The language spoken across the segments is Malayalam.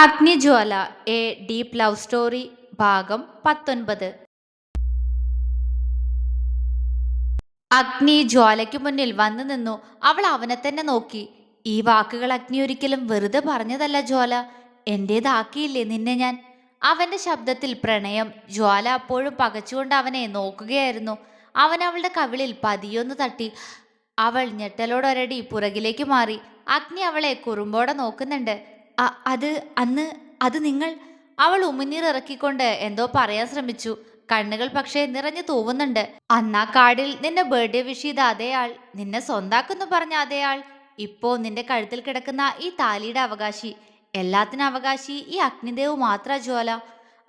Agnijwala a deep love story ഭാഗം പത്തൊൻപത്. അഗ്നി ജ്വാലയ്ക്ക് മുന്നിൽ വന്നു നിന്നു. അവൾ അവനെ തന്നെ നോക്കി. ഈ വാക്കുകൾ അഗ്നി ഒരിക്കലും വെറുതെ പറഞ്ഞതല്ല ജ്വാല. എന്റേതാക്കിയില്ലേ നിന്നെ ഞാൻ? അവന്റെ ശബ്ദത്തിൽ പ്രണയം ജ്വാല അപ്പോഴും പകച്ചുകൊണ്ട് അവനെ നോക്കുകയായിരുന്നു. അവൻ അവളുടെ കവിളിൽ പതിയൊന്ന് തട്ടി. അവൾ ഞെട്ടലോടൊരടി പുറകിലേക്ക് മാറി. അഗ്നി അവളെ കുറുമ്പോടെ നോക്കുന്നുണ്ട്. "അ- അത് അന്ന് അത് നിങ്ങൾ അവൾ ഉമിനീർ ഇറക്കിക്കൊണ്ട് എന്തോ പറയാൻ ശ്രമിച്ചു. കണ്ണുകൾ പക്ഷേ നിറഞ്ഞു തൂവുന്നുണ്ട്. അന്നാ കാടിൽ നിന്നെ ബർത്ത്ഡേ വിഷ് ചെയ്ത അതേ ആൾ നിന്നെ സ്വന്താക്കുന്നു പറഞ്ഞ അതേ ആൾ ഇപ്പോ നിന്റെ കഴുത്തിൽ കിടക്കുന്ന ഈ താലിയുടെ അവകാശി. എല്ലാത്തിനും അവകാശി ഈ അഗ്നിദേവ് മാത്ര ജ്വാല.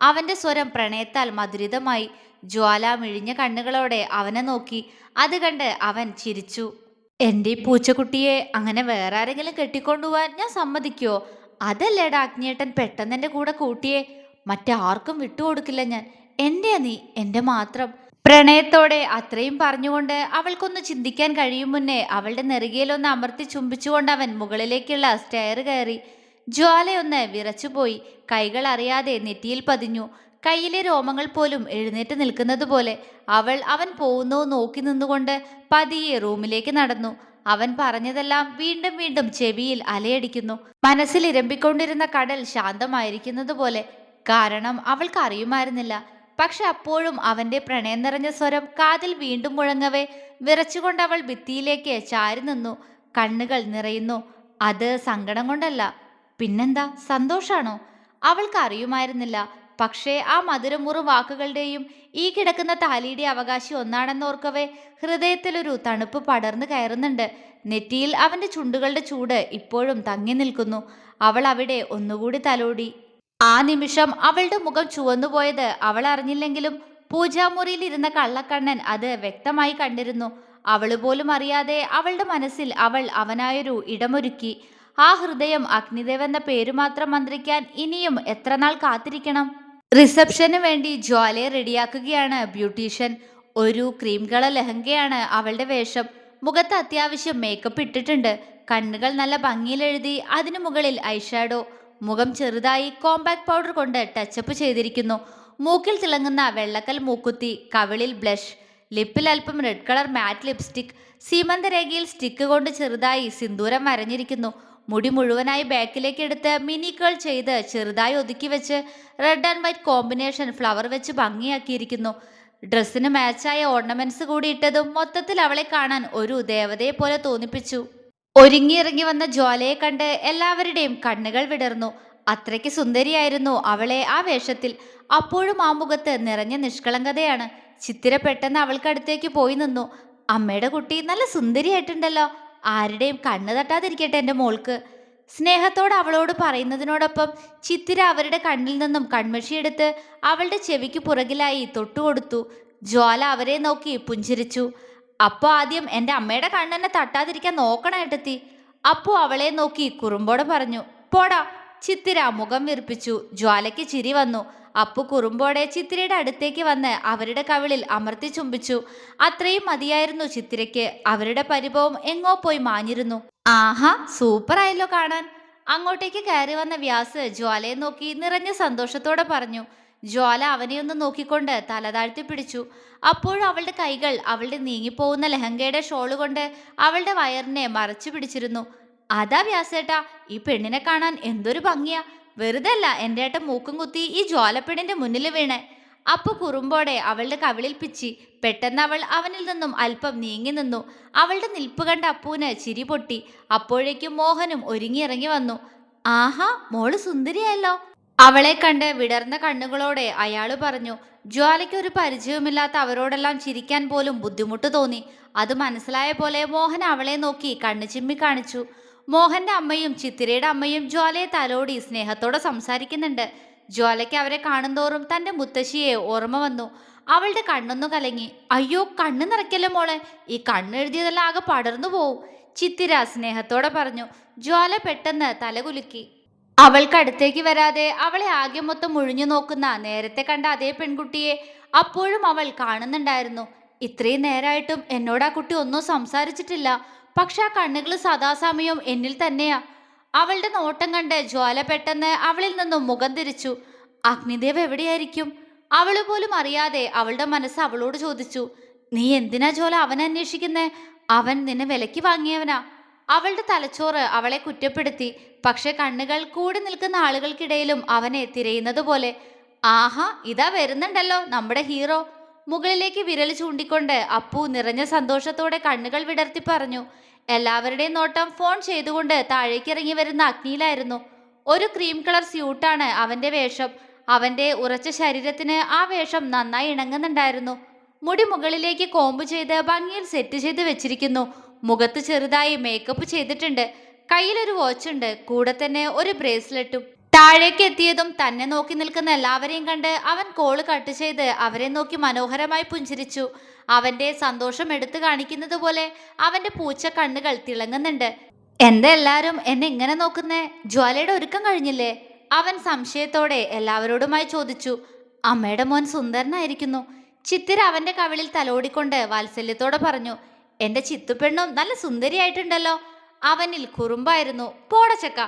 അവന്റെ സ്വരം പ്രണയത്താൽ മധുരിതമായി. ജ്വാല മിഴിഞ്ഞ കണ്ണുകളോടെ അവനെ നോക്കി. അത് കണ്ട് അവൻ ചിരിച്ചു. എന്റെ പൂച്ചക്കുട്ടിയെ അങ്ങനെ വേറെ ആരെങ്കിലും കെട്ടിക്കൊണ്ടുപോവാൻ ഞാൻ സമ്മതിക്കോ? അതല്ലേടാ അഗ്നിയേട്ടൻ പെട്ടെന്ന് എന്റെ കൂടെ കൂട്ടിയേ. മറ്റാർക്കും വിട്ടുകൊടുക്കില്ല ഞാൻ. എന്റെ നീ? എന്റെ മാത്രം. പ്രണയത്തോടെ അത്രയും പറഞ്ഞുകൊണ്ട് അവൾക്കൊന്ന് ചിന്തിക്കാൻ കഴിയും മുന്നേ അവളുടെ നെറുകയിലൊന്ന് അമർത്തി ചുംബിച്ചുകൊണ്ട് അവൻ മുകളിലേക്കുള്ള സ്റ്റെയർ കയറി. ജ്വാലയൊന്ന് വിറച്ചുപോയി. കൈകൾ അറിയാതെ നെറ്റിയിൽ പതിഞ്ഞു. കയ്യിലെ രോമങ്ങൾ പോലും എഴുന്നേറ്റ് നിൽക്കുന്നത് പോലെ അവൾ അവൻ പോകുന്നു നോക്കി നിന്നുകൊണ്ട് പതിയെ റൂമിലേക്ക് നടന്നു. അവൻ പറഞ്ഞതെല്ലാം വീണ്ടും വീണ്ടും ചെവിയിൽ അലയടിക്കുന്നു. മനസ്സിൽ ഇരമ്പിക്കൊണ്ടിരുന്ന കടൽ ശാന്തമായിരിക്കുന്നത് പോലെ കാരണം അവൾക്ക് അറിയുമായിരുന്നില്ല. പക്ഷെ അപ്പോഴും അവന്റെ പ്രണയം നിറഞ്ഞ സ്വരം കാതിൽ വീണ്ടും മുഴങ്ങവേ. വിറച്ചുകൊണ്ട് അവൾ ഭിത്തിയിലേക്ക് ചാരി നിന്നു. കണ്ണുകൾ നിറയുന്നു. അത് സങ്കടം കൊണ്ടല്ല. പിന്നെന്താ? സന്തോഷാണോ? അവൾക്ക് അറിയുമായിരുന്നില്ല. പക്ഷേ ആ മധുരമുറു വാക്കുകളുടെയും ഈ കിടക്കുന്ന താലിയുടെ അവകാശി ഒന്നാണെന്നോർക്കവേ ഹൃദയത്തിലൊരു തണുപ്പ് പടർന്നു കയറുന്നുണ്ട്. നെറ്റിയിൽ അവന്റെ ചുണ്ടുകളുടെ ചൂട് ഇപ്പോഴും തങ്ങി നിൽക്കുന്നു. അവൾ അവിടെ ഒന്നുകൂടി തലോടി. ആ നിമിഷം അവളുടെ മുഖം ചുവന്നുപോയത് അവൾ അറിഞ്ഞില്ലെങ്കിലും പൂജാമുറിയിൽ ഇരുന്ന കള്ളക്കണ്ണൻ അത് വ്യക്തമായി കണ്ടിരുന്നു. അവൾ പോലും അറിയാതെ അവളുടെ മനസ്സിൽ അവൾ അവനായൊരു ഇടമൊരുക്കി. ആ ഹൃദയം അഗ്നിദേവ് എന്ന പേര് മാത്രം മന്ത്രിക്കാൻ ഇനിയും എത്രനാൾ കാത്തിരിക്കണം? റിസപ്ഷന് വേണ്ടി ജ്വാലയെ റെഡിയാക്കുകയാണ് ബ്യൂട്ടീഷ്യൻ. ഒരു ക്രീം കളർ ലഹങ്കയാണ് അവളുടെ വേഷം. മുഖത്ത് അത്യാവശ്യം മേക്കപ്പ് ഇട്ടിട്ടുണ്ട്. കണ്ണുകൾ നല്ല ഭംഗിയിലെഴുതി അതിനു മുകളിൽ ഐഷാഡോ മുഖം ചെറുതായി കോമ്പാക്ട് പൗഡർ കൊണ്ട് ടച്ചപ്പ് ചെയ്തിരിക്കുന്നു. മൂക്കിൽ തിളങ്ങുന്ന വെള്ളക്കൽ മൂക്കുത്തി കവിളിൽ ബ്ലഷ് ലിപ്പിൽ അല്പം റെഡ് കളർ മാറ്റ് ലിപ്സ്റ്റിക് സീമന്തരേഖയിൽ സ്റ്റിക്ക് കൊണ്ട് ചെറുതായി സിന്ദൂരം വരഞ്ഞിരിക്കുന്നു. മുടി മുഴുവനായി ബാക്കിലേക്ക് എടുത്ത് മിനി കേൾ ചെയ്ത് ചെറുതായി ഒതുക്കി വെച്ച് red and white combination flower വെച്ച് ഭംഗിയാക്കിയിരിക്കുന്നു. ഡ്രസ്സിന് മാച്ചായ ഓർണമെന്റ്സ് കൂടി ഇട്ടതും മൊത്തത്തിൽ അവളെ കാണാൻ ഒരു ദേവതയെ പോലെ തോന്നിപ്പിച്ചു. ഒരുങ്ങിയിറങ്ങി വന്ന ജ്വാലയെ കണ്ട് എല്ലാവരുടെയും കണ്ണുകൾ വിടർന്നു. അത്രയ്ക്ക് സുന്ദരിയായിരുന്നു അവളെ ആ വേഷത്തിൽ. അപ്പോഴും ആ മുഖത്ത് നിറഞ്ഞ നിഷ്കളങ്കതയാണ്. ചിത്തിര പെട്ടെന്ന് അവൾക്കടുത്തേക്ക് പോയി നിന്നു. അമ്മയുടെ കുട്ടി നല്ല സുന്ദരിയായിട്ടുണ്ടല്ലോ. ആരുടെയും കണ്ണ് തട്ടാതിരിക്കട്ടെ എന്റെ മോൾക്ക്. സ്നേഹത്തോട് അവളോട് പറയുന്നതിനോടൊപ്പം ചിത്തിര അവരുടെ കണ്ണിൽ നിന്നും കൺമഷിയെടുത്ത് അവളുടെ ചെവിക്ക് പുറകിലായി തൊട്ടുകൊടുത്തു ജ്വാല അവരെ നോക്കി പുഞ്ചിരിച്ചു. അപ്പോൾ ആദ്യം എന്റെ അമ്മയുടെ കണ്ണെന്നെ തട്ടാതിരിക്കാൻ നോക്കണം ഏട്ടത്തി. അപ്പു അവളെ നോക്കി കുറുമ്പോടെ പറഞ്ഞു പോടാ. ചിത്തിര മുഖം വിറപ്പിച്ചു ജ്വാലയ്ക്ക് ചിരി വന്നു. അപ്പു കുറുമ്പോടെ ചിത്തിരയുടെ അടുത്തേക്ക് വന്ന് അവരുടെ കവിളിൽ അമർത്തി ചുംബിച്ചു. അത്രയും മതിയായിരുന്നു ചിത്തിരയ്ക്ക്. അവരുടെ പരിഭവം എങ്ങോ പോയി മാഞ്ഞിരുന്നു. ആഹാ സൂപ്പർ ആയല്ലോ കാണാൻ. അങ്ങോട്ടേക്ക് കയറി വന്ന വ്യാസ് ജ്വാലയെ നോക്കി നിറഞ്ഞ സന്തോഷത്തോടെ പറഞ്ഞു. ജ്വാല അവനെയൊന്ന് നോക്കിക്കൊണ്ട് തലതാഴ്ത്തി പിടിച്ചു. അപ്പോഴും അവളുടെ കൈകൾ അവളുടെ നീങ്ങിപ്പോകുന്ന ലഹങ്കയുടെ ഷോൾ കൊണ്ട് അവളുടെ വയറിനെ മറച്ചു പിടിച്ചിരുന്നു. അതാ വ്യാസേട്ടാ ഈ പെണ്ണിനെ കാണാൻ എന്തൊരു ഭംഗിയാ. വെറുതെ അല്ല എന്റെ ഏട്ടൻ മൂക്കും കുത്തി ഈ ജ്വാലപ്പെണ്ണിന്റെ മുന്നിൽ വീണേ. അപ്പു കുറുമ്പോടെ അവളുടെ കവിളിൽ പിച്ചി. പെട്ടെന്ന് അവൾ അവനിൽ നിന്നും അല്പം നീങ്ങി നിന്നു. അവളുടെ നിൽപ്പ് കണ്ട അപ്പുവിന് ചിരി പൊട്ടി. അപ്പോഴേക്കും മോഹനും ഒരുങ്ങിയിറങ്ങി വന്നു. ആഹാ മോൾ സുന്ദരിയല്ലോ. അവളെ കണ്ട് വിടർന്ന കണ്ണുകളോടെ അയാൾ പറഞ്ഞു ജ്വാലയ്ക്ക് ഒരു പരിചയവുമില്ലാത്ത അവരോടെല്ലാം ചിരിക്കാൻ പോലും ബുദ്ധിമുട്ട് തോന്നി. അത് മനസ്സിലായ പോലെ മോഹൻ അവളെ നോക്കി കണ്ണു ചിമ്മി കാണിച്ചു. മോഹന്റെ അമ്മയും ചിത്തിരയുടെ അമ്മയും ജ്വാലയെ തലോടി സ്നേഹത്തോടെ സംസാരിക്കുന്നുണ്ട്. ജ്വാലയ്ക്ക് അവരെ കാണുന്തോറും തന്റെ മുത്തശ്ശിയെ ഓർമ്മ വന്നു. അവളുടെ കണ്ണൊന്നു കലങ്ങി. അയ്യോ കണ്ണ് നിറയ്ക്കല്ലോ മോളെ? ഈ കണ്ണെഴുതിയതെല്ലാം ആകെ പടർന്നു പോവും. ചിത്തിര സ്നേഹത്തോടെ പറഞ്ഞു. ജ്വാല പെട്ടെന്ന് തലകുലുക്കി. അവൾക്കടുത്തേക്ക് വരാതെ അവളെ ആകെ മൊത്തം മുഴിഞ്ഞു നോക്കുന്ന നേരത്തെ കണ്ട അതേ പെൺകുട്ടിയെ അപ്പോഴും അവൾ കാണുന്നുണ്ടായിരുന്നു. ഇത്രയും നേരായിട്ടും എന്നോട് ആ കുട്ടി ഒന്നും സംസാരിച്ചിട്ടില്ല. പക്ഷെ ആ കണ്ണുകൾ സദാസമയം എന്നിൽ തന്നെയാ. അവളുടെ നോട്ടം കണ്ട് ജ്വാല പെട്ടെന്ന് അവളിൽ നിന്നും മുഖം തിരിച്ചു. അഗ്നിദേവ് എവിടെയായിരിക്കും? അവൾ പോലും അറിയാതെ അവളുടെ മനസ്സ് അവളോട് ചോദിച്ചു. നീ എന്തിനാ ജ്വാല അവനെ അന്വേഷിക്കുന്നേ? അവൻ നിന്നെ വിലക്ക് വാങ്ങിയവനാ. അവളുടെ തലച്ചോറ് അവളെ കുറ്റപ്പെടുത്തി. പക്ഷെ കണ്ണുകൾ കൂടി നിൽക്കുന്ന ആളുകൾക്കിടയിലും അവനെ തിരയുന്നത് പോലെ. ആഹാ ഇതാ വരുന്നുണ്ടല്ലോ നമ്മുടെ ഹീറോ. മുകളിലേക്ക് വിരൽ ചൂണ്ടിക്കൊണ്ട് അപ്പു നിറഞ്ഞ സന്തോഷത്തോടെ കണ്ണുകൾ വിടർത്തി പറഞ്ഞു. എല്ലാവരുടെയും നോട്ടം ഫോൺ ചെയ്തുകൊണ്ട് താഴേക്ക് ഇറങ്ങി വരുന്ന അഗ്നിയിലായിരുന്നു. ഒരു ക്രീം കളർ സ്യൂട്ടാണ് അവന്റെ വേഷം. അവന്റെ ഉറച്ച ശരീരത്തിന് ആ വേഷം നന്നായി ഇണങ്ങുന്നുണ്ടായിരുന്നു. മുടി മുകളിലേക്ക് കോമ്പ് ചെയ്ത് ഭംഗിയിൽ സെറ്റ് ചെയ്ത് വെച്ചിരിക്കുന്നു. മുഖത്ത് ചെറുതായി മേക്കപ്പ് ചെയ്തിട്ടുണ്ട്. കയ്യിലൊരു വാച്ചുണ്ട് കൂടെ തന്നെ ഒരു ബ്രേസ്ലെറ്റും താഴേക്ക് എത്തിയതും തന്നെ നോക്കി നിൽക്കുന്ന എല്ലാവരെയും കണ്ട് അവൻ കോൾ കട്ട് ചെയ്ത് അവരെ നോക്കി മനോഹരമായി പുഞ്ചിരിച്ചു. അവന്റെ സന്തോഷം എടുത്തു കാണിക്കുന്നത് പോലെ അവന്റെ പൂച്ച കണ്ണുകൾ തിളങ്ങുന്നുണ്ട്. എന്താ എല്ലാവരും എന്നെ ഇങ്ങനെ നോക്കുന്നേ? ജ്വാലയുടെ ഒരുക്കം കഴിഞ്ഞില്ലേ? അവൻ സംശയത്തോടെ എല്ലാവരോടുമായി ചോദിച്ചു. അമ്മയുടെ മോൻ സുന്ദരനായിരിക്കുന്നു. ചിത്തിര അവന്റെ കവിളിൽ തലോടിക്കൊണ്ട് വാത്സല്യത്തോടെ പറഞ്ഞു. എന്റെ ചിത്തുപെണ്ണും നല്ല സുന്ദരിയായിട്ടുണ്ടല്ലോ. അവനിൽ കുറുമ്പായിരുന്നു. പോടച്ചക്ക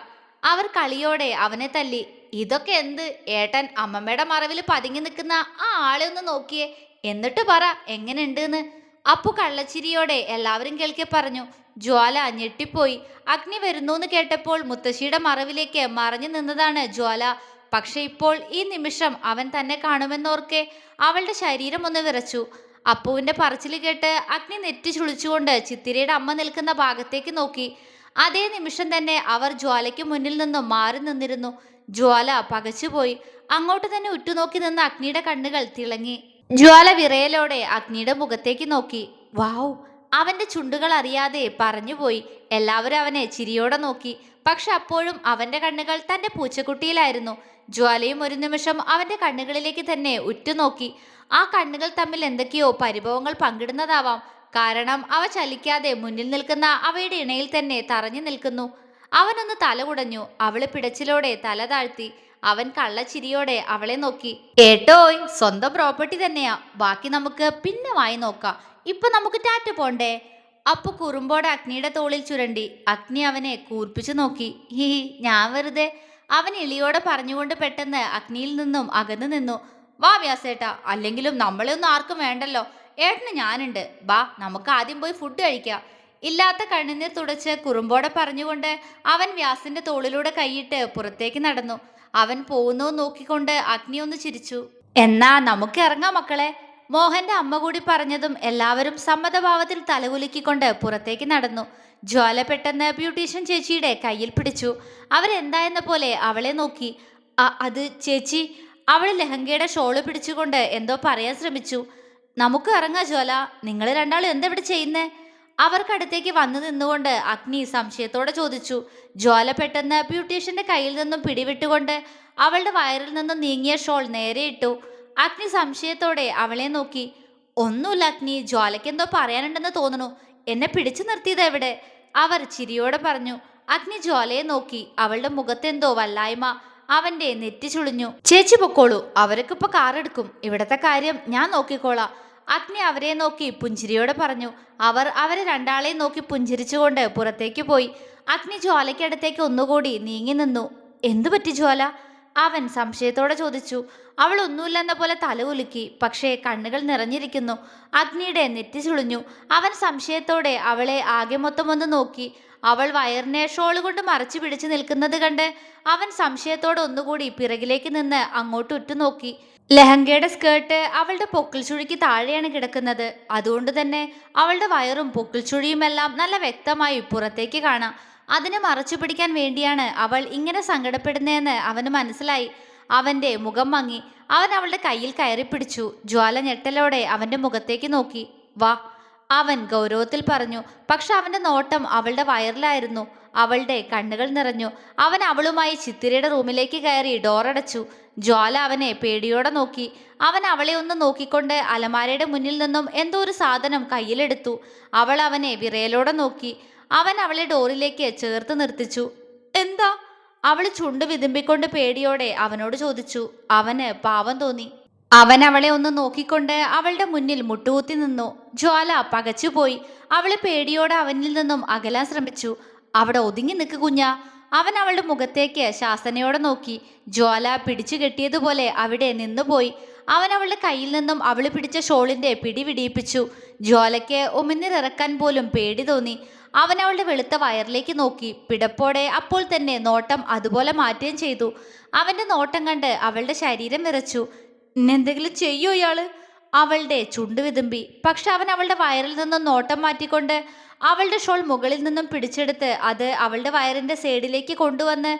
അവർ കളിയോടെ അവനെ തല്ലി. ഇതൊക്കെ എന്ത്? ഏട്ടൻ അമ്മമ്മയുടെ മറവിൽ പതുങ്ങി നിൽക്കുന്ന ആ ആളെ ഒന്ന് നോക്കിയേ. എന്നിട്ട് പറ എങ്ങനെയുണ്ടെന്ന്? അപ്പു കള്ളച്ചിരിയോടെ എല്ലാവരും കേൾക്കെ പറഞ്ഞു. ജ്വാല ഞെട്ടിപ്പോയി. അഗ്നി വരുന്നു എന്ന് കേട്ടപ്പോൾ മുത്തശ്ശിയുടെ മറവിലേക്ക് മറഞ്ഞു നിന്നതാണ് ജ്വാല. പക്ഷെ ഇപ്പോൾ ഈ നിമിഷം അവൻ തന്നെ കാണുമെന്നോർക്കെ അവളുടെ ശരീരം ഒന്ന് വിറച്ചു. അപ്പുവിന്റെ പറച്ചിൽ കേട്ട് അഗ്നി നെറ്റി ചുളിച്ചുകൊണ്ട് ചിത്തിരയുടെ അമ്മ നിൽക്കുന്ന ഭാഗത്തേക്ക് നോക്കി. അതേ നിമിഷം തന്നെ അവർ ജ്വാലയ്ക്ക് മുന്നിൽ നിന്നും മാറി നിന്നിരുന്നു. ജ്വാല പകച്ചുപോയി. അങ്ങോട്ട് തന്നെ ഉറ്റുനോക്കി നിന്ന അഗ്നിയുടെ കണ്ണുകൾ തിളങ്ങി. ജ്വാല വിറയലോടെ അഗ്നിയുടെ മുഖത്തേക്ക് നോക്കി. വാവ് അവന്റെ ചുണ്ടുകൾ അറിയാതെ പറഞ്ഞുപോയി. എല്ലാവരും അവനെ ചിരിയോടെ നോക്കി. പക്ഷെ അപ്പോഴും അവന്റെ കണ്ണുകൾ തന്റെ പൂച്ചക്കുട്ടിയിലായിരുന്നു. ജ്വാലയും ഒരു നിമിഷം അവന്റെ കണ്ണുകളിലേക്ക് തന്നെ ഉറ്റുനോക്കി. ആ കണ്ണുകൾ തമ്മിൽ എന്തൊക്കെയോ പരിഭവങ്ങൾ പങ്കിടുന്നതാവാം. കാരണം അവ ചലിക്കാതെ മുന്നിൽ നിൽക്കുന്ന അവയുടെ ഇണയിൽ തന്നെ തറഞ്ഞു നിൽക്കുന്നു. അവനൊന്ന് തല കുടഞ്ഞു. അവൾ പിടച്ചിലോടെ തല താഴ്ത്തി. അവൻ കള്ളച്ചിരിയോടെ അവളെ നോക്കി. കേട്ടോയ് സ്വന്തം പ്രോപ്പർട്ടി തന്നെയാ. ബാക്കി നമുക്ക് പിന്നെ വായി നോക്കാം. ഇപ്പൊ നമുക്ക് ടാറ്റ പോണ്ടേ? അപ്പൊ കുറുമ്പോടെ അഗ്നിയുടെ തോളിൽ ചുരണ്ടി. അഗ്നി അവനെ കൂർപ്പിച്ചു നോക്കി. ഹീ ഞാൻ വെറുതെ. അവൻ ഇളിയോടെ പറഞ്ഞുകൊണ്ട് പെട്ടെന്ന് അഗ്നിയിൽ നിന്നും അകന്നു നിന്നു. വാ വ്യാസേട്ട. അല്ലെങ്കിലും നമ്മളെ ഒന്നും ആർക്കും വേണ്ടല്ലോ. ഏട്ടന് ഞാനുണ്ട്. ബാ നമുക്ക് ആദ്യം പോയി ഫുഡ് കഴിക്കാം. ഇല്ലാത്ത കണ്ണുനീർ തുടച്ച് കുറുമ്പോടെ പറഞ്ഞുകൊണ്ട് അവൻ വ്യാസിന്റെ തോളിലൂടെ കൈയിട്ട് പുറത്തേക്ക് നടന്നു. അവൻ പോകുന്നു നോക്കിക്കൊണ്ട് അഗ്നി ഒന്ന് ചിരിച്ചു. എന്നാ നമുക്ക് ഇറങ്ങാം മക്കളെ. മോഹന്റെ അമ്മ കൂടി പറഞ്ഞതും എല്ലാവരും സമ്മതഭാവത്തിൽ തലകുലുക്കിക്കൊണ്ട് പുറത്തേക്ക് നടന്നു. ജ്വാല പെട്ടെന്ന് ബ്യൂട്ടീഷ്യൻ ചേച്ചിയുടെ കയ്യിൽ പിടിച്ചു. അവരെന്തായെന്ന പോലെ അവളെ നോക്കി. "അ- അത് ചേച്ചി അവൾ ലഹങ്കയുടെ ഷോൾ പിടിച്ചുകൊണ്ട് എന്തോ പറയാൻ ശ്രമിച്ചു. നമുക്ക് ഇറങ്ങാ ജ്വല നിങ്ങൾ രണ്ടാളും എന്താ ഇവിടെ ചെയ്യുന്നേ? അവർക്കടുത്തേക്ക് വന്നു നിന്നുകൊണ്ട് അഗ്നി സംശയത്തോടെ ചോദിച്ചു. ജ്വാല പെട്ടെന്ന് ബ്യൂട്ടീഷ്യന്റെ കയ്യിൽ നിന്നും പിടിവിട്ടുകൊണ്ട് അവളുടെ വയറിൽ നിന്നും നീങ്ങിയ ഷോൾ നേരെ ഇട്ടു. അഗ്നി സംശയത്തോടെ അവളെ നോക്കി. ഒന്നുമില്ല അഗ്നി ജ്വാലയ്ക്ക് എന്തോ പറയാനുണ്ടെന്ന് തോന്നുന്നു. എന്നെ പിടിച്ചു നിർത്തിയത് എവിടെ അവർ ചിരിയോടെ പറഞ്ഞു. അഗ്നി ജ്വാലയെ നോക്കി. അവളുടെ മുഖത്തെന്തോ വല്ലായ്മ അവന്റെ നെറ്റി ചുളിഞ്ഞു. ചേച്ചി പൊക്കോളൂ അവർക്കിപ്പോ കാർ എടുക്കും ഇവിടത്തെ കാര്യം ഞാൻ നോക്കിക്കോളാം. അഗ്നി അവരെ നോക്കി പുഞ്ചിരിയോടെ പറഞ്ഞു. അവർ അവരെ രണ്ടാളെയും നോക്കി പുഞ്ചിരിച്ചുകൊണ്ട് പുറത്തേക്ക് പോയി. അഗ്നി ജ്വാലയ്ക്കടുത്തേക്ക് ഒന്നുകൂടി നീങ്ങി നിന്നു. എന്തു പറ്റി ജ്വാല? അവൻ സംശയത്തോടെ ചോദിച്ചു. അവൾ ഒന്നുമില്ലെന്ന പോലെ തല ഉലുക്കി പക്ഷേ കണ്ണുകൾ നിറഞ്ഞിരിക്കുന്നു. അഗ്നിയുടെ നെറ്റി ചുളിഞ്ഞു. അവൻ സംശയത്തോടെ അവളെ ആകെ മൊത്തം ഒന്ന് നോക്കി. അവൾ വയറിനെ ഷോൾ കൊണ്ട് മറച്ചു പിടിച്ചു നിൽക്കുന്നത് കണ്ട് അവൻ സംശയത്തോടെ ഒന്നുകൂടി പിറകിലേക്ക് നിന്ന് അങ്ങോട്ട് ഉറ്റുനോക്കി. ലെഹങ്കയുടെ സ്കേർട്ട് അവളുടെ പൊക്കിൾ ചുഴിക്ക് താഴെയാണ് കിടക്കുന്നത്. അതുകൊണ്ട് തന്നെ അവളുടെ വയറും പൊക്കിൾ ചുഴിയുമെല്ലാം നല്ല വ്യക്തമായി പുറത്തേക്ക് കാണാം. അതിനെ മറച്ചു പിടിക്കാൻ വേണ്ടിയാണ് അവൾ ഇങ്ങനെ സങ്കടപ്പെടുന്നതെന്ന് അവന് മനസ്സിലായി. അവന്റെ മുഖം മങ്ങി. അവൻ അവളുടെ കയ്യിൽ കയറി പിടിച്ചു. ജ്വാല ഞെട്ടലോടെ അവന്റെ മുഖത്തേക്ക് നോക്കി. വാ അവൻ ഗൗരവത്തിൽ പറഞ്ഞു. പക്ഷെ അവന്റെ നോട്ടം അവളുടെ വയറിലായിരുന്നു. അവളുടെ കണ്ണുകൾ നിറഞ്ഞു. അവൻ അവളുമായി ചിത്തിരയുടെ റൂമിലേക്ക് കയറി ഡോറടച്ചു ജ്വാല അവനെ പേടിയോടെ നോക്കി. അവൻ അവളെ ഒന്ന് നോക്കിക്കൊണ്ട് അലമാരയുടെ മുന്നിൽ നിന്നും എന്തോ ഒരു സാധനം കയ്യിലെടുത്തു. അവൾ അവനെ വിറയലോടെ നോക്കി. അവൻ അവളെ ഡോറിലേക്ക് ചേർത്ത് നിർത്തിച്ചു. എന്താ? അവൾ ചുണ്ട് വിതുമ്പിക്കൊണ്ട് പേടിയോടെ അവനോട് ചോദിച്ചു. അവന് പാവം തോന്നി. അവൻ അവളെ ഒന്ന് നോക്കിക്കൊണ്ട് അവളുടെ മുന്നിൽ മുട്ടുകുത്തി നിന്നു. ജ്വാല പകച്ചുപോയി. അവൾ പേടിയോടെ അവനിൽ നിന്നും അകലാൻ ശ്രമിച്ചു. അവിടെ ഒതുങ്ങി നിൽക്ക് കുഞ്ഞ. അവൻ അവളുടെ മുഖത്തേക്ക് ശാസനയോടെ നോക്കി. ജ്വാല പിടിച്ചു കെട്ടിയതുപോലെ അവിടെ നിന്നുപോയി. അവൻ അവളുടെ കയ്യിൽ നിന്നും അവൾ പിടിച്ച ഷോളിന്റെ പിടി വിടിയിപ്പിച്ചു. ജ്വാലയ്ക്ക് ഉമിന്നിറക്കാൻ പോലും പേടി തോന്നി. അവൻ അവളുടെ വെളുത്ത വയറിലേക്ക് നോക്കി. പിടപ്പോടെ അപ്പോൾ തന്നെ നോട്ടം അതുപോലെ മാറ്റുകയും ചെയ്തു. അവന്റെ നോട്ടം കണ്ട് അവളുടെ ശരീരം വിറച്ചു. എന്തെങ്കിലും ചെയ്യോ ഇയാൾ? അവളുടെ ചുണ്ട് വിതുമ്പി. പക്ഷെ അവൻ അവളുടെ വയറിൽ നിന്നും നോട്ടം മാറ്റിക്കൊണ്ട് അവളുടെ ഷോൾ മുകളിൽ നിന്നും പിടിച്ചെടുത്ത് അത് അവളുടെ വയറിന്റെ സൈഡിലേക്ക് കൊണ്ടുവന്ന്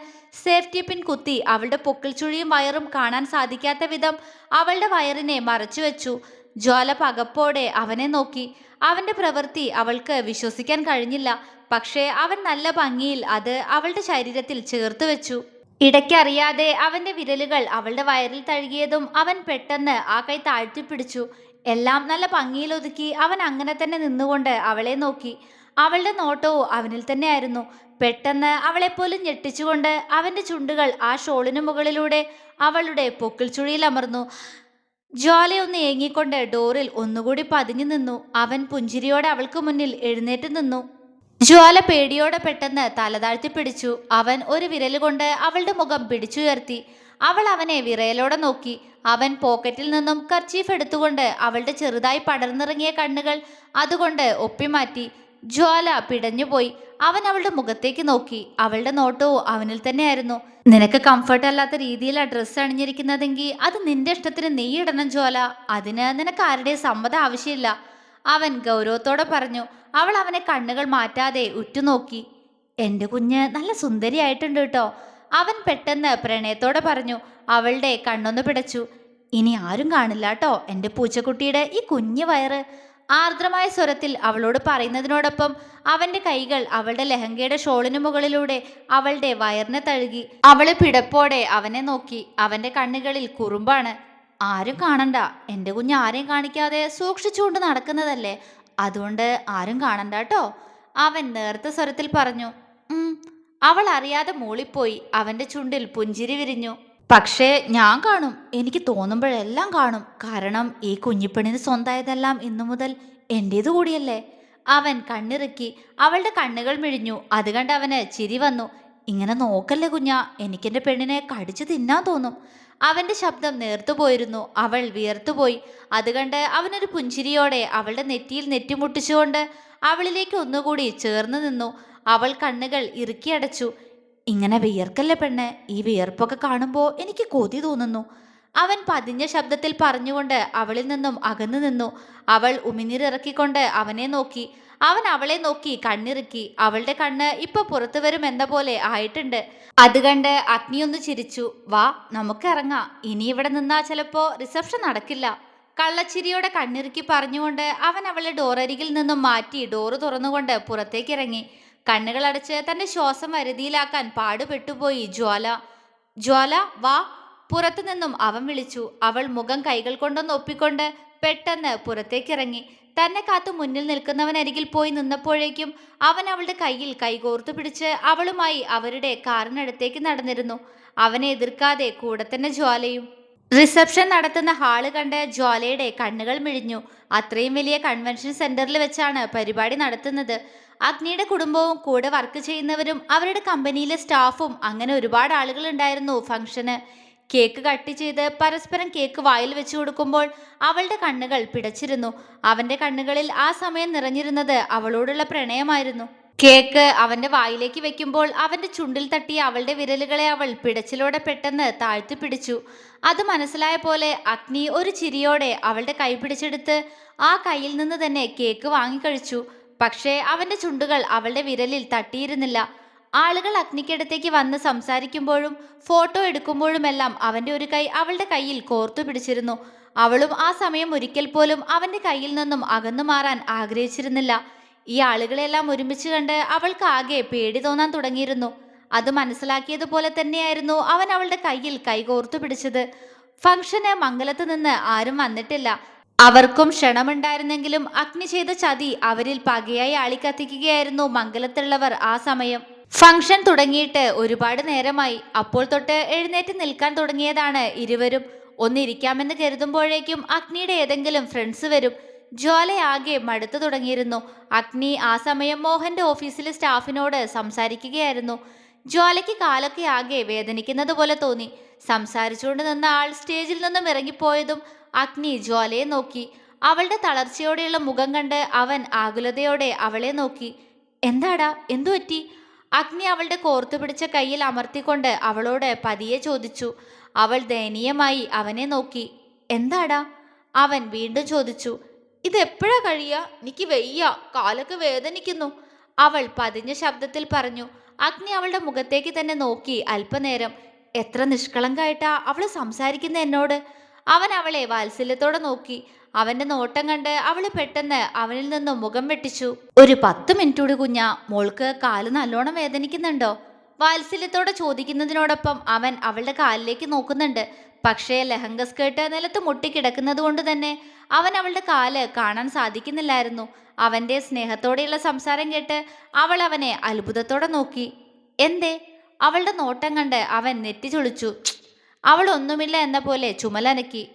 സേഫ്റ്റി പിൻ കുത്തി അവളുടെ പൊക്കിൾ ചുഴിയും വയറും കാണാൻ സാധിക്കാത്ത വിധം അവളുടെ വയറിനെ മറച്ചു വെച്ചു. ജ്വാല പകപ്പോടെ അവനെ നോക്കി. അവന്റെ പ്രവൃത്തി അവൾക്ക് വിശ്വസിക്കാൻ കഴിഞ്ഞില്ല. പക്ഷേ അവൻ നല്ല ഭംഗിയിൽ അത് അവളുടെ ശരീരത്തിൽ ചേർത്ത് വെച്ചു. ഇടയ്ക്കറിയാതെ അവന്റെ വിരലുകൾ അവളുടെ വയറിൽ തഴുകിയതും അവൻ പെട്ടെന്ന് ആ കൈ താഴ്ത്തിപ്പിടിച്ചു. എല്ലാം നല്ല ഭംഗിയിൽ ഒതുക്കി അവൻ അങ്ങനെ തന്നെ നിന്നുകൊണ്ട് അവളെ നോക്കി. അവളുടെ നോട്ടവും അവനിൽ തന്നെയായിരുന്നു. പെട്ടെന്ന് അവളെപ്പോലും ഞെട്ടിച്ചുകൊണ്ട് അവന്റെ ചുണ്ടുകൾ ആ ഷോളിനു മുകളിലൂടെ അവളുടെ പൊക്കിൾ ചുഴിയിൽ അമർന്നു. ജ്വാലയൊന്ന് ഏങ്ങിക്കൊണ്ട് ഡോറിൽ ഒന്നുകൂടി പതിഞ്ഞു നിന്നു. അവൻ പുഞ്ചിരിയോടെ അവൾക്ക് മുന്നിൽ എഴുന്നേറ്റ് നിന്നു. ജ്വാല പേടിയോടെ പെട്ടെന്ന് തലതാഴ്ത്തി പിടിച്ചു. അവൻ ഒരു വിരൽ കൊണ്ട് അവളുടെ മുഖം പിടിച്ചുയർത്തി. അവൾ അവനെ വിറയലോടെ നോക്കി. അവൻ പോക്കറ്റിൽ നിന്നും കർച്ചീഫ് എടുത്തുകൊണ്ട് അവളുടെ ചെറുതായി പടർന്നിറങ്ങിയ കണ്ണുകൾ അതുകൊണ്ട് ഒപ്പിമാറ്റി. ജ്വാല പിടഞ്ഞുപോയി. അവൻ അവളുടെ മുഖത്തേക്ക് നോക്കി. അവളുടെ നോട്ടവും അവനിൽ തന്നെയായിരുന്നു. നിനക്ക് കംഫർട്ട് അല്ലാത്ത രീതിയിലാ ഡ്രസ്സ് അണിഞ്ഞിരിക്കുന്നതെങ്കിൽ അത് നിന്റെ ഇഷ്ടത്തിന് നെയ്യിടണം ജ്വാല. അതിന് നിനക്ക് ആരുടെയും സമ്മതം ആവശ്യമില്ല. അവൻ ഗൗരവത്തോടെ പറഞ്ഞു അവൾ അവനെ കണ്ണുകൾ മാറ്റാതെ ഉറ്റുനോക്കി. എന്റെ കുഞ്ഞ് നല്ല സുന്ദരിയായിട്ടുണ്ട് കേട്ടോ. അവൻ പെട്ടെന്ന് പ്രണയത്തോടെ പറഞ്ഞു അവളുടെ കണ്ണൊന്ന് പിടച്ചു. ഇനി ആരും കാണില്ല കേട്ടോ എന്റെ പൂച്ചക്കുട്ടിയുടെ ഈ കുഞ്ഞു വയറ്. ആർദ്രമായ സ്വരത്തിൽ അവളോട് പറയുന്നതിനോടൊപ്പം അവന്റെ കൈകൾ അവളുടെ ലഹങ്കയുടെ ഷോളിനു മുകളിലൂടെ അവളുടെ വയറിനെ തഴുകി. അവൾ പിടപ്പോടെ അവനെ നോക്കി അവന്റെ കണ്ണുകളിൽ കുറുമ്പാണ്. ആരും കാണണ്ട. എന്റെ കുഞ്ഞ് ആരെയും കാണിക്കാതെ സൂക്ഷിച്ചുകൊണ്ട് നടക്കുന്നതല്ലേ? അതുകൊണ്ട് ആരും കാണണ്ട കേട്ടോ. അവൻ നേർത്ത സ്വരത്തിൽ പറഞ്ഞു. അവൾ അറിയാതെ മൂളിപ്പോയി. അവന്റെ ചുണ്ടിൽ പുഞ്ചിരി വിരിഞ്ഞു. പക്ഷേ ഞാൻ കാണും. എനിക്ക് തോന്നുമ്പോഴെല്ലാം കാണും. കാരണം ഈ കുഞ്ഞിപ്പെണ്ണിന് സ്വന്തമായതെല്ലാം ഇന്നു മുതൽ എന്റേതു കൂടിയല്ലേ? അവൻ കണ്ണിറുക്കി അവളുടെ കണ്ണുകൾ മിഴിഞ്ഞു. അത് കണ്ട് അവന് ചിരി വന്നു. ഇങ്ങനെ നോക്കല്ലേ കുഞ്ഞ? എനിക്കെന്റെ പെണ്ണിനെ കടിച്ചു തിന്നാൻ തോന്നും. അവന്റെ ശബ്ദം നേർത്തുപോയിരുന്നു അവൾ വിയർത്തുപോയി അത് കണ്ട് അവനൊരു പുഞ്ചിരിയോടെ അവളുടെ നെറ്റിയിൽ നെറ്റിമുട്ടിച്ചുകൊണ്ട് അവളിലേക്ക് ഒന്നുകൂടി ചേർന്ന് നിന്നു. അവൾ കണ്ണുകൾ ഇറുക്കിയടച്ചു ഇങ്ങനെ വിയർക്കല്ലേ പെണ്ണ്? ഈ വിയർപ്പൊക്കെ കാണുമ്പോൾ എനിക്ക് കൊതി തോന്നുന്നു. അവൻ പതിഞ്ഞ ശബ്ദത്തിൽ പറഞ്ഞുകൊണ്ട് അവളിൽ നിന്നും അകന്നു നിന്നു. അവൾ ഉമിനീരിറക്കിക്കൊണ്ട് അവനെ നോക്കി. അവൻ അവളെ നോക്കി കണ്ണിറുക്കി. അവളുടെ കണ്ണ് ഇപ്പൊ പുറത്തു വരും എന്ന പോലെ ആയിട്ടുണ്ട്. അത് കണ്ട് അഗ്നിയൊന്ന് ചിരിച്ചു. വാ നമുക്ക് ഇനി ഇവിടെ നിന്നാ ചിലപ്പോ റിസപ്ഷൻ നടക്കില്ല. കള്ളച്ചിരിയോടെ കണ്ണിറുക്കി പറഞ്ഞുകൊണ്ട് അവൻ അവളെ ഡോറരികിൽ നിന്നും മാറ്റി ഡോറ് തുറന്നുകൊണ്ട് പുറത്തേക്ക് ഇറങ്ങി. കണ്ണുകൾ അടച്ച് തന്റെ ശ്വാസം വരുതിയിലാക്കാൻ പാടുപെട്ടുപോയി ജ്വാല. ജ്വാല വാ. പുറത്തു നിന്നും അവൻ വിളിച്ചു. അവൾ മുഖം കൈകൾ കൊണ്ടൊന്ന് ഒപ്പിക്കൊണ്ട് പെട്ടെന്ന് പുറത്തേക്കിറങ്ങി. തന്നെ കാത്തു മുന്നിൽ നിൽക്കുന്നവനരികിൽ പോയി നിന്നപ്പോഴേക്കും അവൻ അവളുടെ കയ്യിൽ കൈകോർത്തു പിടിച്ച് അവളുമായി അവരുടെ കാറിനടുത്തേക്ക് നടന്നിരുന്നു. അവനെ എതിർക്കാതെ കൂടെ തന്നെ ജ്വാലയും. റിസപ്ഷൻ നടത്തുന്ന ഹാൾ കണ്ട് ജ്വാലയുടെ കണ്ണുകൾ മിഴിഞ്ഞു. അത്രയും വലിയ കൺവെൻഷൻ സെന്ററിൽ വെച്ചാണ് പരിപാടി നടത്തുന്നത്. അഗ്നിയുടെ കുടുംബവും കൂടെ വർക്ക് ചെയ്യുന്നവരും അവരുടെ കമ്പനിയിലെ സ്റ്റാഫും അങ്ങനെ ഒരുപാട് ആളുകൾ ഉണ്ടായിരുന്നു ഫംഗ്ഷന്. കേക്ക് കട്ട് ചെയ്ത് പരസ്പരം കേക്ക് വായിൽ വെച്ചു കൊടുക്കുമ്പോൾ അവളുടെ കണ്ണുകൾ പിടച്ചിരുന്നു. അവന്റെ കണ്ണുകളിൽ ആ സമയം നിറഞ്ഞിരുന്നത് അവളോടുള്ള പ്രണയമായിരുന്നു. കേക്ക് അവന്റെ വായിലേക്ക് വെക്കുമ്പോൾ അവന്റെ ചുണ്ടിൽ തട്ടിയ അവളുടെ വിരലുകളെ അവൾ പിടച്ചിലോടെ പെട്ടെന്ന് താഴ്ത്തി പിടിച്ചു. അത് മനസ്സിലായ പോലെ അഗ്നി ഒരു ചിരിയോടെ അവളുടെ കൈ പിടിച്ചെടുത്ത് ആ കയ്യിൽ നിന്ന് തന്നെ കേക്ക് വാങ്ങിക്കഴിച്ചു. പക്ഷേ അവന്റെ ചുണ്ടുകൾ അവളുടെ വിരലിൽ തട്ടിയിരുന്നില്ല. ആളുകൾ അഗ്നിക്കടുത്തേക്ക് വന്ന് സംസാരിക്കുമ്പോഴും ഫോട്ടോ എടുക്കുമ്പോഴുമെല്ലാം അവന്റെ ഒരു കൈ അവളുടെ കയ്യിൽ കോർത്തു പിടിച്ചിരുന്നു. അവളും ആ സമയം ഒരിക്കൽ പോലും അവന്റെ കയ്യിൽ നിന്നും അകന്നു മാറാൻ ആഗ്രഹിച്ചിരുന്നില്ല. ഈ ആളുകളെല്ലാം ഒരുമിച്ച് കണ്ട് അവൾക്ക് ആകെ പേടി തോന്നാൻ തുടങ്ങിയിരുന്നു. അത് മനസ്സിലാക്കിയതുപോലെ തന്നെയായിരുന്നു അവൻ അവളുടെ കയ്യിൽ കൈകോർത്തു പിടിച്ചത്. ഫംഗ്ഷന് മംഗലത്ത് നിന്ന് ആരും വന്നിട്ടില്ല. അവർക്കും ക്ഷണമുണ്ടായിരുന്നെങ്കിലും അഗ്നി ചെയ്ത ചതി അവരിൽ പകയായി ആളിക്കത്തിക്കുകയായിരുന്നു മംഗലത്തുള്ളവർ ആ സമയം. ഫംഗ്ഷൻ തുടങ്ങിയിട്ട് ഒരുപാട് നേരമായി. അപ്പോൾ തൊട്ട് എഴുന്നേറ്റ് നിൽക്കാൻ തുടങ്ങിയതാണ് ഇരുവരും. ഒന്നിരിക്കാമെന്ന് കരുതുമ്പോഴേക്കും അഗ്നിയുടെ ഏതെങ്കിലും ഫ്രണ്ട്സ് വരും. ജ്വാലയാകെ മടുത്തു തുടങ്ങിയിരുന്നു. അഗ്നി ആ സമയം മോഹന്റെ ഓഫീസിലെ സ്റ്റാഫിനോട് സംസാരിക്കുകയായിരുന്നു. ജ്വാലയ്ക്ക് കാലൊക്കെ ആകെ വേദനിക്കുന്നത് പോലെ തോന്നി. സംസാരിച്ചുകൊണ്ട് നിന്ന ആൾ സ്റ്റേജിൽ നിന്നും ഇറങ്ങിപ്പോയതും അഗ്നി ജ്വാലയെ നോക്കി. അവളുടെ തളർച്ചയോടെയുള്ള മുഖം കണ്ട് അവൻ ആകുലതയോടെ അവളെ നോക്കി. എന്താടാ? എന്തു പറ്റി? അഗ്നി അവളുടെ കോർത്തു പിടിച്ച കയ്യിൽ അമർത്തിക്കൊണ്ട് അവളോട് പതിയെ ചോദിച്ചു. അവൾ ദയനീയമായി അവനെ നോക്കി. എന്താടാ? അവൻ വീണ്ടും ചോദിച്ചു. ഇതെപ്പോഴാ കഴിയുക എനിക്ക് വെയ്യ. കാലൊക്കെ വേദനിക്കുന്നു. അവൾ പതിഞ്ഞ ശബ്ദത്തിൽ പറഞ്ഞു. അഗ്നി അവളുടെ മുഖത്തേക്ക് തന്നെ നോക്കി അല്പനേരം. എത്ര നിഷ്കളങ്കായിട്ടാ അവൾ സംസാരിക്കുന്ന എന്നോട്? അവൻ അവളെ വാത്സല്യത്തോടെ നോക്കി. അവന്റെ നോട്ടം കണ്ട് അവൾ പെട്ടെന്ന് അവനിൽ നിന്നും മുഖം വെട്ടിച്ചു. ഒരു പത്ത് മിനിറ്റ് കുഞ്ഞ കുഞ്ഞാ മോൾക്ക് കാൽ നല്ലോണം വേദനിക്കുന്നുണ്ടോ? വാത്സല്യത്തോടെ ചോദിക്കുന്നതിനോടൊപ്പം അവൻ അവളുടെ കാലിലേക്ക് നോക്കുന്നുണ്ട്. പക്ഷേ ലഹങ്ക സ്കേർട്ട് നിലത്ത് മുട്ടിക്കിടക്കുന്നത് കൊണ്ട് തന്നെ അവൻ അവളുടെ കാൽ കാണാൻ സാധിക്കുന്നില്ലായിരുന്നു. അവന്റെ സ്നേഹത്തോടെയുള്ള സംസാരം കേട്ട് അവൾ അവനെ അത്ഭുതത്തോടെ നോക്കി. എന്തേ? അവളുടെ നോട്ടം കണ്ട് അവൻ നെറ്റി ചൊളിച്ചു അവൾ ഒന്നുമില്ല എന്ന പോലെ ചുമലനക്കി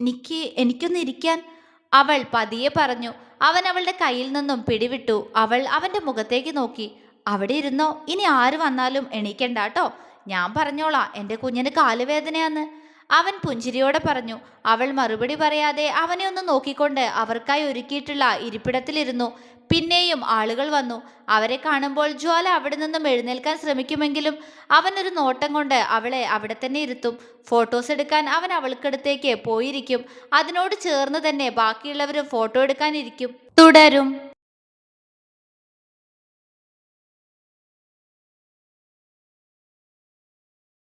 നിക്കി എനിക്കൊന്ന് ഇരിക്കാൻ. അവൾ പതിയെ പറഞ്ഞു. അവൻ അവളുടെ കയ്യിൽ നിന്നും പിടിവിട്ടു. അവൾ അവന്റെ മുഖത്തേക്ക് നോക്കി. അവിടെ ഇരുന്നോ? ഇനി ആര് വന്നാലും എണീക്കണ്ട കേട്ടോ. ഞാൻ പറഞ്ഞോളാം. എന്റെ കുഞ്ഞിന് കാലുവേദനയാന്ന്. അവൻ പുഞ്ചിരിയോടെ പറഞ്ഞു അവൾ മറുപടി പറയാതെ അവനെ ഒന്ന് നോക്കിക്കൊണ്ട് അവർക്കായി ഒരുക്കിയിട്ടുള്ള ഇരിപ്പിടത്തിലിരുന്നു. പിന്നെയും ആളുകൾ വന്നു. അവരെ കാണുമ്പോൾ ജ്വാല അവിടെ നിന്നും എഴുന്നേൽക്കാൻ ശ്രമിക്കുമെങ്കിലും അവനൊരു നോട്ടം കൊണ്ട് അവളെ അവിടെ തന്നെ ഇരുത്തും. ഫോട്ടോസ് എടുക്കാൻ അവൻ അവൾക്കടുത്തേക്ക് പോയിരിക്കും. അതിനോട് ചേർന്ന് തന്നെ ബാക്കിയുള്ളവരും ഫോട്ടോ എടുക്കാനിരിക്കും തുടരും.